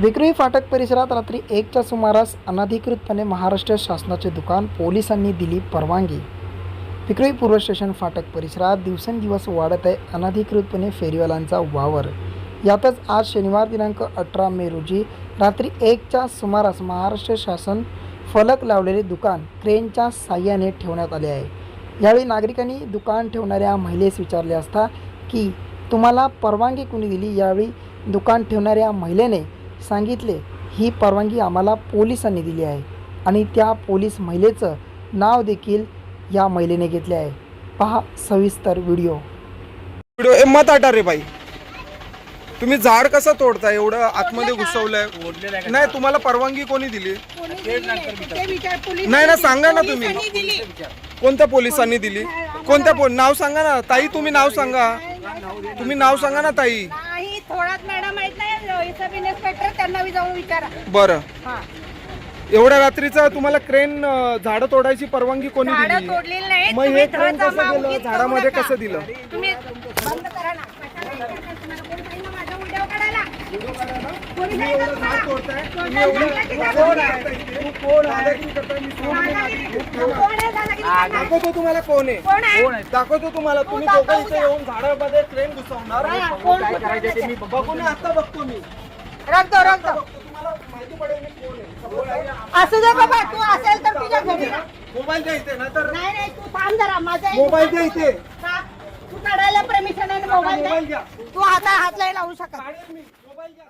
विक्रोळी फाटक परिसरात रात्री एकच्या सुमारास अनधिकृतपणे महाराष्ट्र शासनाचे दुकान पोलिसांनी दिली परवानगी. विक्रोळी पूर्व स्टेशन फाटक परिसरात दिवसेंदिवस वाढत आहे अनधिकृतपणे फेरीवाल्यांचा वावर. यातच आज शनिवार दिनांक अठरा मे रोजी रात्री एकच्या सुमारास महाराष्ट्र शासन फलक लावलेले दुकान क्रेनच्या साह्याने ठेवण्यात आले आहे. यावेळी नागरिकांनी दुकान ठेवणाऱ्या महिलेस विचारले असता की तुम्हाला परवानगी कुणी दिली? यावेळी दुकान ठेवणाऱ्या महिलेने सांगितले ही परवानगी आम्हाला पोलिसांनी दिली आहे आणि त्या पोलीस महिलेचं नाव देखील या महिलेने घेतले आहे. पहा सविस्तर व्हिडिओ. व्हिडिओ ए मत आटा रे बाई. तुम्ही झाड कसं तोडता एवढं आतमध्ये घुसवलंय. नाही तुम्हाला परवानगी कोणी दिली? नाही. ना सांगा ना तुम्ही. कोणत्या पोलिसांनी दिली? कोणत्या पो नाव सांगा ना. ताई तुम्ही नाव सांगा. तुम्ही नाव सांगा ना ताई. नाही थोडाच मॅडम माहीत नाही सब इन्स्पेक्टर त्यांना बी जाऊन विचारा. बरं. हा. एवढ्या रात्रीचं तुम्हाला क्रेन अं, झाडं तोडायची परवानगी कोणी झाडं दिली? तोडलेली नाही मग तुम्ही हे क्रेन धड कसं उगीच करू झाडामध्ये नका. कसं दिलं? तुम्ही बंद करा ना. कशाला करता? तुम्हाला कोणी सांगितलं माझा व्हिडिओ काढायला? दाखवतो तुम्हाला कोण आहे. दाखवतो तुम्हाला. तुम्ही दोघं इथे. येऊन झाडामध्ये ट्रेन घुसवणार. हा, कोण घुसवणार ते? बघू ना आता बघतो मी. रख दो रख दो बघतो तुम्हाला. माहिती पडेल मी कोण आहे. समोर आहे. असू दे बाबा तू असेल तर तुझ्या घरी. मोबाईल द्या इथे नाहीतर नाही नाही तू थांब जरा. माझा मोबाईल द्या इथे. का? तू काढायला परमिशन आहे मोबाईल द्या तू हाता हात नाही लावू शकत. मोबाईल द्या